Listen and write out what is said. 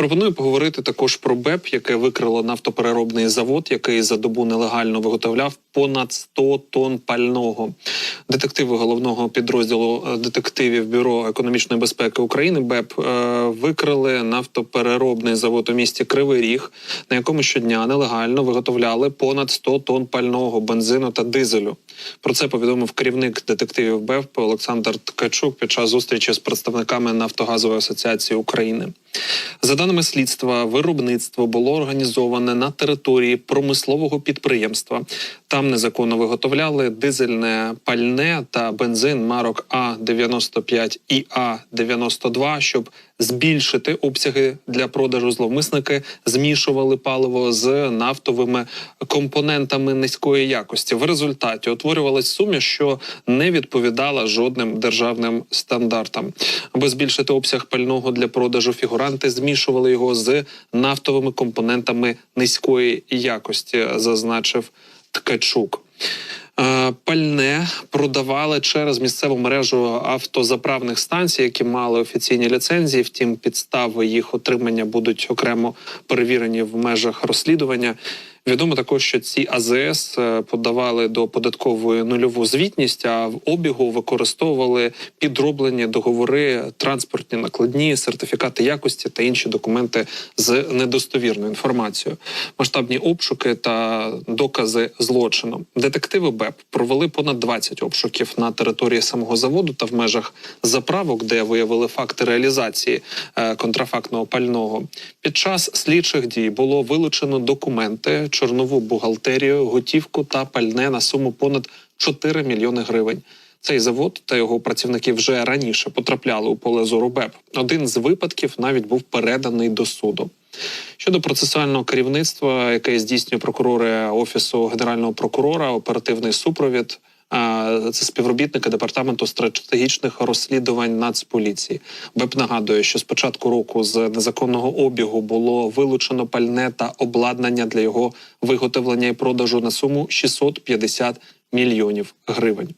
Пропоную поговорити також про БЕП, яке викрило нафтопереробний завод, який за добу нелегально виготовляв понад 100 тонн пального. Детективи головного підрозділу е, детективів Бюро економічної безпеки України БЕП е, викрили нафтопереробний завод у місті Кривий Ріг, на якому щодня нелегально виготовляли понад 100 тонн пального, бензину та дизелю. Про це повідомив керівник детективів БЕП Олександр Ткачук під час зустрічі з представниками Нафтогазової асоціації України. За даними слідства, виробництво було організоване на території промислового підприємства. Там незаконно виготовляли дизельне пальне та бензин марок А 95 і А 92 щоб збільшити обсяги для продажу. Зловмисники змішували паливо з нафтовими компонентами низької якості. В результаті утворювалась суміш, що не відповідала жодним державним стандартам. Аби збільшити обсяг пального для продажу, фігуранти змішували його з нафтовими компонентами низької якості, зазначив Ткачук. Е, Пальне продавали через місцеву мережу автозаправних станцій, які мали офіційні ліцензії. Втім, підстави їх отримання будуть окремо перевірені в межах розслідування. Відомо також, що ці АЗС е, подавали до податкової нульову звітність, а в обігу використовували підроблені договори, транспортні накладні, сертифікати якості та інші документи з недостовірною інформацією. Масштабні обшуки та докази злочину. Детективи БЕП провели понад 20 обшуків на території самого заводу та в межах заправок, де виявили факти реалізації е, контрафактного пального. Під час слідчих дій було вилучено документи, чорнову бухгалтерію, готівку та пальне на суму понад 4 мільйони гривень. Цей завод та його працівники вже раніше потрапляли у поле зору БЕП. Один з випадків навіть був переданий до суду. Щодо процесуального керівництва, яке здійснює прокурори офісу генерального прокурора, оперативний супровід. Це співробітники департаменту стратегічних розслідувань Нацполіції. БЕП нагадує, що з початку року з незаконного обігу було вилучено пальне та обладнання для його виготовлення і продажу на суму 650 мільйонів гривень.